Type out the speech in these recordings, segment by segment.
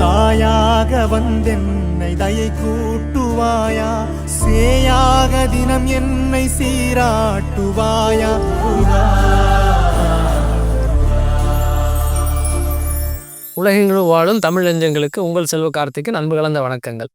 தாயாக வந்தென்னை தயை கூட்டுவாயா? சேயாக தினம் என்னை சீராட்டுவாயா? உலகெங்கிலும் வாழும் தமிழ் நெஞ்சங்களுக்கு உங்கள் செல்வ கார்த்திக்கு அன்பு கலந்த வணக்கங்கள்.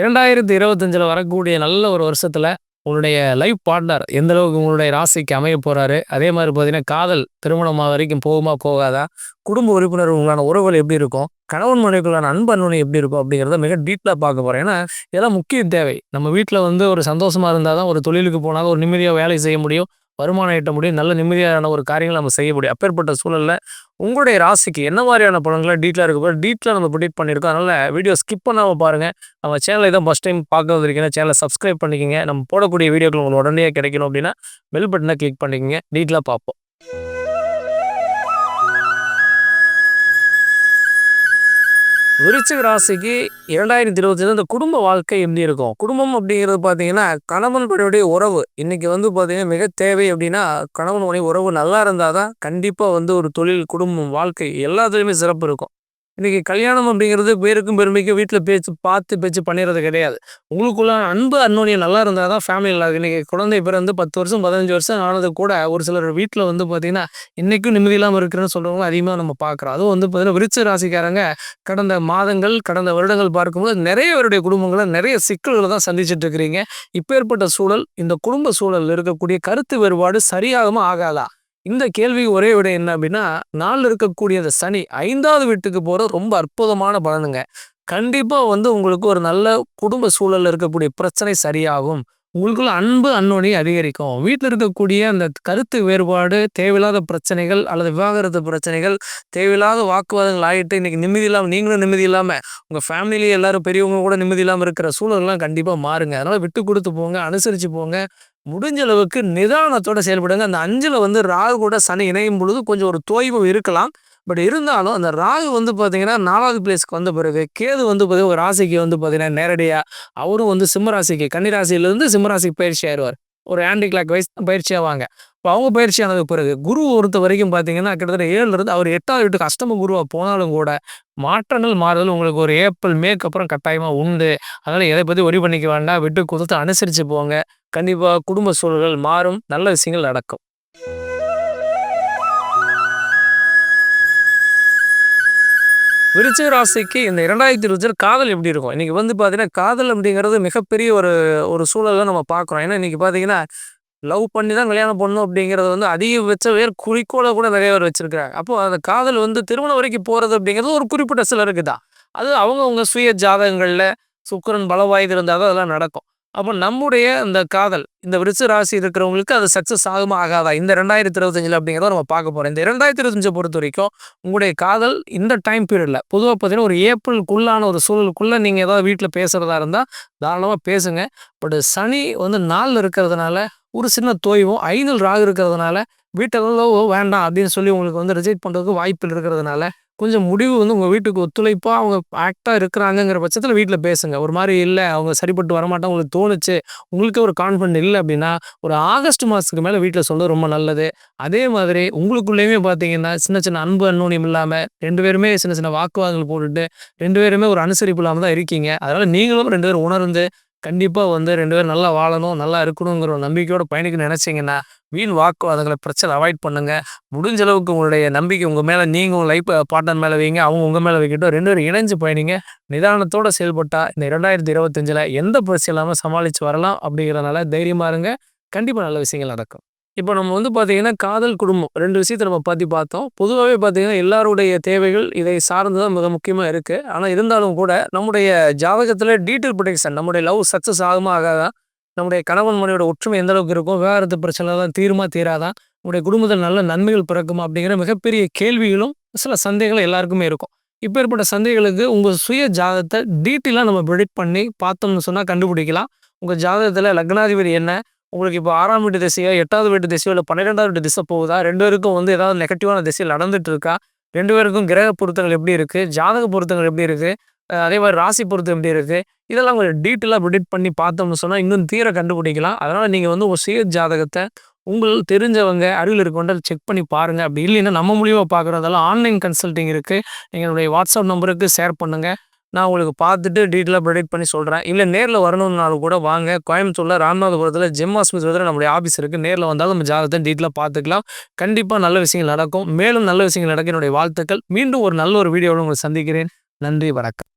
இரண்டாயிரத்தி இருபத்தஞ்சில் வரக்கூடிய நல்ல ஒரு வருஷத்தில் உங்களுடைய லைஃப் பார்ட்னர் எந்த அளவுக்கு உங்களுடைய ராசிக்கு அமைய போகிறாரு அதே மாதிரி பார்த்தீங்கன்னா காதல் திருமணமாக வரைக்கும் போகுமா போகாதா? குடும்ப உறுப்பினர் உங்களான உறவுகள் எப்படி இருக்கும்? கணவன் மனைவிக்குள்ளான அன்பு எப்படி இருக்கும்? அப்படிங்கிறத மிக டீட்டெயிலாக பார்க்க போகிறேன் ஏன்னா இதெல்லாம் முக்கிய தேவை. நம்ம வீட்டில் வந்து ஒரு சந்தோஷமாக இருந்தால் தான் ஒரு தொழிலுக்கு போனாலும் ஒரு நிம்மதியாக வேலை செய்ய முடியும். வருமானம் ஈட்ட முடியும். நல்ல நிம்மதியான ஒரு காரியங்களை நம்ம செய்ய முடியும். அப்பேற்பட்ட சூழலில் உங்களுடைய ராசிக்கு என்ன மாதிரியான படங்களை டீட்டெயிலாக இருக்க போது டீட்டெயிலாக நம்ம ப்ரிடிக்ட் பண்ணியிருக்கோம். அதனால் வீடியோ ஸ்கிப் பண்ணாமல் பாருங்கள் நம்ம சேனலை தான் ஃபஸ்ட் டைம் பார்க்க வந்திருக்கீங்க சேனலை சப்ஸ்கிரைப் பண்ணிக்கோங்க. நம்ம போடக்கூடிய வீடியோக்கள் உங்களுக்கு உடனே கிடைக்கணும் அப்படின்னா பெல் பட்டனை கிளிக் பண்ணிக்கோங்க. டீட்டெயிலாக பார்ப்போம். விருச்சிக ராசிக்கு இரண்டாயிரத்தி இருபத்தி இந்த குடும்ப வாழ்க்கை எப்படி இருக்கும்? குடும்பம் அப்படிங்கிறது பார்த்தீங்கன்னா கணவன் மனைவியுடைய உறவு. இன்னைக்கு வந்து பார்த்தீங்கன்னா மிக தேவை அப்படின்னா கணவன் மனைவி உறவு நல்லா இருந்தால் தான் கண்டிப்பாக வந்து ஒரு தொழில் குடும்பம் வாழ்க்கை எல்லாத்துலேயுமே சிறப்பு இருக்கும். இன்றைக்கி கல்யாணம் அப்படிங்கிறது பேருக்கும் பெருமைக்கும் வீட்டில் பேச்சு பார்த்து பேச்சு பண்ணிடுறது கிடையாது. உங்களுக்குள்ள அன்பு அன்னோனியம் நல்லா இருந்தால் தான் ஃபேமிலி நல்லா இருக்குது இன்றைக்கி குழந்தை பிறந்து பத்து வருஷம் பதினஞ்சு வருஷம் ஆனது கூட ஒரு சிலர் வீட்டில் வந்து பார்த்தீங்கன்னா இன்றைக்கும் நிம்மதி இல்லாமல் இருக்கிறேன்னு சொல்கிறவங்க அதிகமாக நம்ம பார்க்குறோம் அதுவும் வந்து பார்த்தீங்கன்னா விருச்ச ராசிக்காரங்க கடந்த மாதங்கள் கடந்த வருடங்கள் பார்க்கும்போது நிறைய பேருடைய குடும்பங்களை நிறைய சிக்கல்களை தான் சந்திச்சுட்டு இருக்கிறீங்க. இப்பேற்பட்ட சூழல் இந்த குடும்ப சூழலில் இருக்கக்கூடிய கருத்து வேறுபாடு சரியாகமா ஆகாதா? இந்த கேள்விக்கு ஒரே விட என்ன அப்படின்னா நாளில் இருக்கக்கூடிய அந்த சனி ஐந்தாவது வீட்டுக்கு போகிற ரொம்ப அற்புதமான பலனுங்க. கண்டிப்பாக வந்து உங்களுக்கு ஒரு நல்ல குடும்ப சூழலில் இருக்கக்கூடிய பிரச்சனை சரியாகும். உங்களுக்குள்ள அன்பு அன்னோனி அதிகரிக்கும். வீட்டில் இருக்கக்கூடிய அந்த கருத்து வேறுபாடு தேவையில்லாத பிரச்சனைகள் அல்லது விவாகரத்து பிரச்சனைகள் தேவையில்லாத வாக்குவாதங்கள் ஆகிட்டு இன்றைக்கி நிம்மதி இல்லாமல் நீங்களும் நிம்மதி இல்லாமல் உங்கள் ஃபேமிலியிலே எல்லாரும் பெரியவங்க கூட நிம்மதி இல்லாமல் இருக்கிற சூழல்லாம் கண்டிப்பாக மாறுங்க. அதனால் விட்டு கொடுத்து போங்க அனுசரித்து போங்க. முடிஞ்ச அளவுக்கு நிதானத்தோட செயல்படுங்க. அந்த அஞ்சில் வந்து ராகு கூட சனி இணையும் பொழுது கொஞ்சம் ஒரு தோய்வு இருக்கலாம். பட் இருந்தாலும் அந்த ராகு வந்து பார்த்தீங்கன்னா நாலாவது பிளேஸ்க்கு வந்த பிறகு கேது வந்து பார்த்தீங்கன்னா ஒரு ராசிக்கு வந்து பார்த்தீங்கன்னா நேரடியாக அவரும் வந்து சிம்மராசிக்கு கன்னிராசியிலேருந்து சிம்மராசிக்கு பயிற்சி ஆயிடுவார். ஒரு ஆண்டி கிளாக் வைஸ் பயிற்சி ஆவாங்க. இப்போ அவங்க பயிற்சி ஆனது பிறகு குரு பொறுத்த வரைக்கும் பார்த்தீங்கன்னா கிட்டத்தட்ட ஏழுல இருந்து அவர் எட்டாவது வீட்டுக்கு அஷ்டம குருவாக போனாலும் கூட மாற்றங்கள் மாறுதல் உங்களுக்கு ஒரு ஏப்ரல் மேக்கு அப்புறம் கட்டாயமாக உண்டு. அதனால் எதை பற்றி ஒரி பண்ணிக்க வேண்டாம். விட்டு கொடுத்து அனுசரித்து போங்க. கண்டிப்பாக குடும்ப சூழல்கள் மாறும். நல்ல விஷயங்கள் நடக்கும். விருச்சிக ராசிக்கு இந்த இரண்டாயிரத்தி இருபத்தி காதல் எப்படி இருக்கும்? இன்னைக்கு வந்து பார்த்தீங்கன்னா காதல் அப்படிங்கிறது மிகப்பெரிய ஒரு ஒரு சூழலை நம்ம பார்க்குறோம் ஏன்னா இன்னைக்கு பார்த்தீங்கன்னா லவ் பண்ணி தான் கல்யாணம் பண்ணணும் அப்படிங்கிறது வந்து அதிகபட்ச பேர் குறிக்கோளை கூட நிறைய பேர் வச்சிருக்காங்க அப்போ அந்த காதல் வந்து திருமணம் வரைக்கும் போகிறது அப்படிங்கிறது ஒரு குறிப்பிட்ட சிலருக்கு தான் அது அவங்கவுங்க சுய ஜாதகங்களில் சுக்கிரன் பலவாய்து இருந்தால் தான் அதெல்லாம் நடக்கும். அப்போ நம்முடைய இந்த காதல் இந்த விருச்ச ராசி இருக்கிறவங்களுக்கு அது சக்ஸஸ் ஆகுமா ஆகாதா? இந்த ரெண்டாயிரத்தி இருபத்தஞ்சில் அப்படிங்கிறத நம்ம பார்க்க போகிறோம் இந்த ரெண்டாயிரத்தி இருபத்தஞ்சை பொறுத்த வரைக்கும் உங்களுடைய காதல் இந்த டைம் பீரியடில் பொதுவாக பார்த்தீங்கன்னா ஒரு ஏப்ரலுக்குள்ளான ஒரு சூழலுக்குள்ளே நீங்கள் ஏதாவது வீட்டில் பேசுகிறதா இருந்தால் தாராளமாக பேசுங்க. பட் சனி வந்து நாளில் இருக்கிறதுனால ஒரு சின்ன தோய்வும் ஐந்தில் ராகு இருக்கிறதுனால வீட்டில் வேண்டாம் அப்படின்னு சொல்லி உங்களுக்கு வந்து ரிஜெக்ட் பண்ணுறதுக்கு வாய்ப்பு இருக்கிறதுனால கொஞ்சம் முடிவு வந்து உங்கள் வீட்டுக்கு ஒத்துழைப்பாக அவங்க ஆக்டாக இருக்கிறாங்கங்கிற பட்சத்தில் வீட்டில் பேசுங்க. ஒரு மாதிரி இல்லை அவங்க சரிப்பட்டு வரமாட்டாங்க உங்களுக்கு தோணுச்சு உங்களுக்கே ஒரு கான்ஃபிடன்ட் இல்லை அப்படின்னா ஒரு ஆகஸ்ட் மாதத்துக்கு மேலே வீட்டில் சொல்ல ரொம்ப நல்லது. அதே மாதிரி உங்களுக்குள்ளேயுமே பார்த்தீங்கன்னா சின்ன சின்ன அன்பு அன்னோனியம் இல்லாமல் ரெண்டு பேருமே சின்ன சின்ன வாக்குவாதங்கள் போட்டுட்டு ரெண்டு பேருமே ஒரு அனுசரிப்பு இல்லாமல் தான் இருக்கீங்க. அதனால் நீங்களும் ரெண்டு பேரும் உணர்ந்து கண்டிப்பாக வந்து ரெண்டு பேரும் நல்லா வாழணும் நல்லா இருக்கணுங்கிற ஒரு நம்பிக்கையோட பயணிக்க நினச்சிங்கன்னா வீண் வாக்குவாதங்களை பிரச்சனை அவாய்ட் பண்ணுங்கள் முடிஞ்ச அளவுக்கு உங்களுடைய நம்பிக்கை உங்கள் மேலே நீங்கள் உங்கள் லைஃப் பார்ட்னர் மேலே வைங்க அவங்க உங்கள் மேலே வைக்கட்டும். ரெண்டு பேரும் இணைஞ்சு பயணிங்க. நிதானத்தோடு செயல்பட்டால் இந்த இரண்டாயிரத்தி இருபத்தஞ்சில் எந்த பிரச்சனை இல்லாமல் சமாளித்து வரலாம் அப்படிங்கிறனால தைரியமாக இருங்க. கண்டிப்பாக நல்ல விஷயங்கள் நடக்கும். இப்போ நம்ம வந்து பார்த்திங்கன்னா காதல் குடும்பம் ரெண்டு விஷயத்தை நம்ம பற்றி பார்த்தோம். பொதுவாகவே பார்த்தீங்கன்னா எல்லாருடைய தேவைகள் இதை சார்ந்து தான் மிக முக்கியமாக இருக்குது ஆனால் இருந்தாலும் கூட நம்முடைய ஜாதகத்தில் டீட்டெயில் ப்ரொடெக்ஷன் நம்முடைய லவ் சக்ஸஸ் ஆகுமா ஆகாதா? நம்முடைய கணவன் மனையோட ஒற்றுமை எந்த அளவுக்கு இருக்கும் விவகாரத்து பிரச்சனை தான் தீருமா தீராதான் நம்முடைய குடும்பத்தில் நல்ல நன்மைகள் பிறக்குமா அப்படிங்கிற மிகப்பெரிய கேள்விகளும் சில சந்தேகங்கள் எல்லாருக்குமே இருக்கும். இப்போ ஏற்பட்ட சந்தேகங்களுக்கு உங்கள் சுய ஜாதகத்தை டீட்டெயிலாக நம்ம ப்ரெடிக்ட் பண்ணி பார்த்தோம்னு சொன்னால் கண்டுபிடிக்கலாம். உங்கள் ஜாதகத்தில் லக்னாதிபதி என்ன? உங்களுக்கு இப்போ ஆறாம் வீட்டு திசையோ எட்டாவது வீட்டு திசையோ இல்லை பன்னிரெண்டாவது வீட்டு திசை போகுதா? ரெண்டு பேருக்கும் வந்து ஏதாவது நெகட்டிவான திசையில் நடந்துட்டு இருக்கா? ரெண்டு பேருக்கும் கிரக பொருத்தங்கள் எப்படி இருக்குது ஜாதக பொருத்தங்கள் எப்படி இருக்குது அதே மாதிரி ராசி பொருத்தம் எப்படி இருக்குது இதெல்லாம் கொஞ்சம் டீட்டெயிலாக ப்ரிடிக்ட் பண்ணி பார்த்தோம்னு சொன்னால் இன்னும் தீர கண்டுபிடிக்கலாம். அதனால் நீங்கள் வந்து ஒரு சுய ஜாதகத்தை உங்கள் தெரிஞ்சவங்க அருகில் இருக்கவங்க செக் பண்ணி பாருங்கள் அப்படி இல்லைன்னா நம்ம மூலியமாக பார்க்குறதெல்லாம் ஆன்லைன் கன்சல்ட்டிங் இருக்குது எங்களுடைய வாட்ஸ்அப் நம்பருக்கு ஷேர் பண்ணுங்கள் நான் உங்களுக்கு பார்த்துட்டு டீட்டெயிலாக ப்ரொடெக்ட் பண்ணி சொல்கிறேன் இல்லை நேரில் வரணும்னாலும் கூட வாங்க. கோயம்புத்தூரில் ராமநாதபுரத்தில் ஜெம் ஆஸ்பத்திரியில் நம்மளுடைய ஆஃபீஸ் இருக்குது நேரில் வந்தாலும் நம்ம ஜாதகத்தை டீட்டெயிலாக பார்த்துக்கலாம். கண்டிப்பாக நல்ல விஷயங்கள் நடக்கும். மேலும் நல்ல விஷயங்கள் நடக்க என்னுடைய வாழ்த்துக்கள். மீண்டும் ஒரு நல்ல ஒரு வீடியோவில் உங்களை சந்திக்கிறேன். நன்றி வணக்கம்.